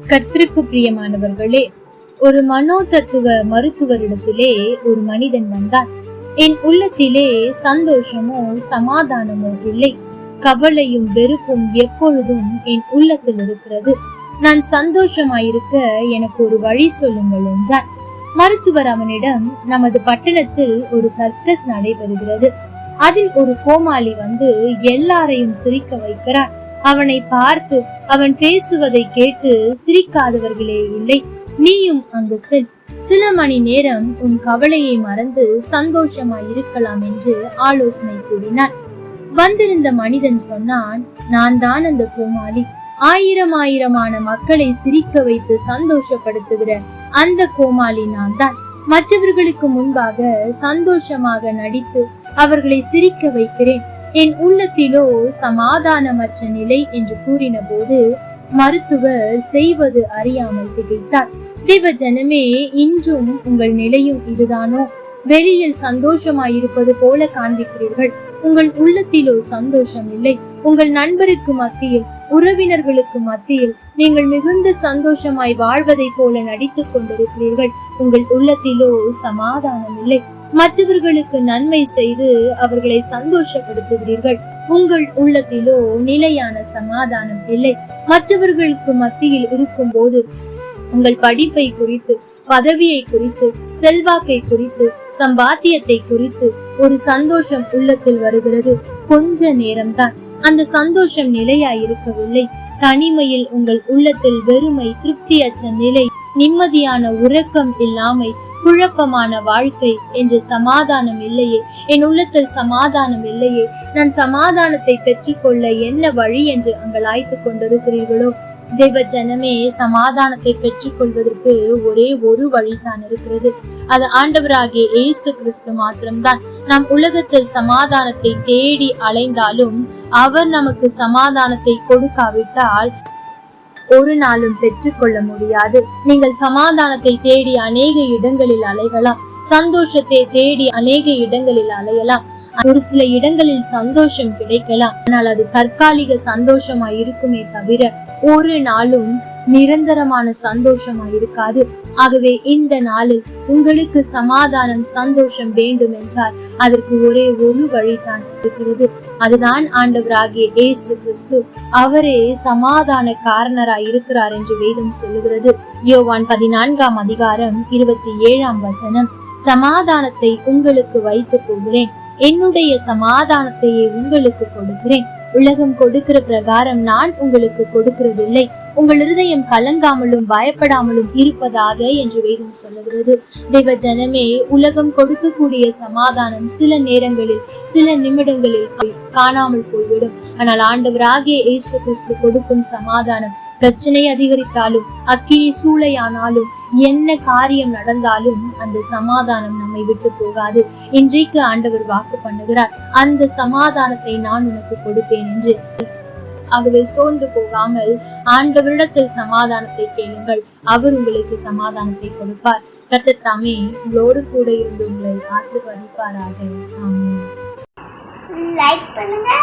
கத்திற்கு பிரியமானவர்களே ஒரு மனோ தத்துவ மருத்துவரிடத்திலே ஒரு மனிதன் வந்தான். என் உள்ளத்திலே சந்தோஷமோ சமாதானமோ இல்லை. கவலையும் வெறுப்பும் எப்பொழுதும் என் உள்ளத்தில் இருக்கிறது. நான் சந்தோஷமாயிருக்க எனக்கு ஒரு வழி சொல்லுங்கள் என்றான். மருத்துவர் அவனிடம் நமது பட்டணத்தில் ஒரு சர்க்கஸ் நடைபெறுகிறது. அதில் ஒரு கோமாளி வந்து எல்லாரையும் சிரிக்க வைக்கிறான். அவனை பார்த்து அவன் பேசுவதை கேட்டு சிரிக்காதவர்களே இல்லை. நீயும் அங்கு செல். சில மணி நேரம் உன் கவலையை மறந்து சந்தோஷமாய் இருக்கலாம் என்று ஆலோசனை கூறினார் வந்திருந்த மனிதன் சொன்னான் நான் தான் அந்த கோமாளி. ஆயிரம் ஆயிரமான மக்களை சிரிக்க வைத்து சந்தோஷப்படுத்துகிற அந்த கோமாளி நான் தான். மற்றவர்களுக்கு முன்பாக சந்தோஷமாக நடித்து அவர்களை சிரிக்க வைக்கிறேன். என் உள்ளத்திலோ சமாதானமற்ற நிலை என்று கூறின போது மருத்துவர் செய்வது அறியாமல் திகைத்தார். தேவ ஜனமே இன்றும் உங்கள் நிலையும் இதுதானோ? வெளியில் சந்தோஷமாயிருப்பது போல காண்பிக்கிறீர்கள். உங்கள் உள்ளத்திலோ சந்தோஷம் இல்லை உங்கள் நண்பருக்கு மத்தியில் உறவினர்களுக்கு மத்தியில் நீங்கள் மிகுந்த சந்தோஷமாய் வாழ்வதை போல நடித்துக் கொண்டிருக்கிறீர்கள். உங்கள் உள்ளத்திலோ சமாதானம் இல்லை மற்றவர்களுக்கு நன்மை செய்து அவர்களை சந்தோஷப்படுத்துகிறீர்கள். உங்கள் உள்ளத்திலோ நிலையான சமாதானம் இல்லை. மற்றவர்களுக்கு மத்தியில் இருக்கும் போது உங்கள் படிப்பை குறித்து பதவியை குறித்து செல்வாக்கை குறித்து சம்பாத்தியத்தை குறித்து ஒரு சந்தோஷம் உள்ளத்தில் வருகிறது. கொஞ்ச நேரம்தான். அந்த சந்தோஷம் நிலையாய் இருக்கவில்லை தனிமையில் உங்கள் உள்ளத்தில் வெறுமை திருப்தியற்ற நிலை நிம்மதியான உறக்கம் இல்லாமை குழப்பமான வாழ்க்கை. என்று சமாதானம் இல்லையே. என் உள்ளத்தில் சமாதானம் இல்லையே. நான் சமாதானத்தை பெற்றுக்கொள்ள என்ன வழி என்று அங்கலாய்த்து கொண்டிருக்கிறீர்களோ? தெய்வ ஜனமே சமாதானத்தை பெற்றுக்கொள்வதற்கு ஒரே ஒரு வழிதான் இருக்கிறது. அது ஆண்டவராகிய இயேசு கிறிஸ்து மாத்திரம்தான். நம் உலகத்தில் சமாதானத்தை தேடி அலைந்தாலும் அவர் நமக்கு சமாதானத்தை கொடுக்காவிட்டால் ஒரு நாளும் பெற்றுக்கொள்ள முடியாது. நீங்கள் சமாதானத்தை தேடி அநேக இடங்களில் அலையலாம். சந்தோஷத்தை தேடி அநேக இடங்களில் அலையலாம். ஒரு சில இடங்களில் சந்தோஷம் கிடைக்கலாம். ஆனால் அது தற்காலிக சந்தோஷமா இருக்குமே தவிர ஒரு நாளும் நிரந்தரமான சந்தோஷமா இருக்காது ஆகவே இந்த நாளில் உங்களுக்கு சமாதானம் சந்தோஷம் வேண்டும் என்றால் அதற்கு ஒரே ஒரு வழிதான் இருக்கிறது. அதுதான் ஆண்டவராகிய ஏசு கிறிஸ்து அவரே சமாதான காரணராய் இருக்கிறார் என்று வேதம் சொல்லுகிறது. யோவான் பதினான்காம் அதிகாரம் இருபத்தி ஏழாம் வசனம். சமாதானத்தை உங்களுக்கு வைத்து போகிறேன் என்னுடைய சமாதானத்தையே உங்களுக்கு கொடுக்கிறேன். உலகம் கொடுக்கிற பிரகாரம் நான் உங்களுக்கு கொடுக்கிறதில்லை. உங்கள் இருதயம் கலங்காமலும் பயப்படாமலும் இருப்பதாக என்று வேதம் சொல்லுகிறது. தெய்வ ஜனமே உலகம் கொடுக்கக்கூடிய சமாதானம் சில நேரங்களில் சில நிமிடங்களில் காணாமல் போய்விடும். ஆனால் ஆண்டவராகிய இயேசு கிறிஸ்து கொடுக்கும் சமாதானம் பிரச்சனை அதிகரித்தாலும் அக்கினி சூளையானாலும் என்ன காரியம் நடந்தாலும் அந்த சமாதானம் நம்மை விட்டு போகாது. இன்றைக்கு ஆண்டவர் வாக்கு பண்ணுகிறார். அந்த சமாதானத்தை நான் உனக்கு கொடுப்பேன் என்று. ஆகவே சோர்ந்து போகாமல் ஆண்டவரிடத்தில் சமாதானத்தை கேளுங்கள். அவர் உங்களுக்கு சமாதானத்தை கொடுப்பார். கர்த்தர் தாமே உங்களோடு கூட இருந்து உங்களை ஆசிர்வதிப்பாராக. லைக் பண்ணுங்க.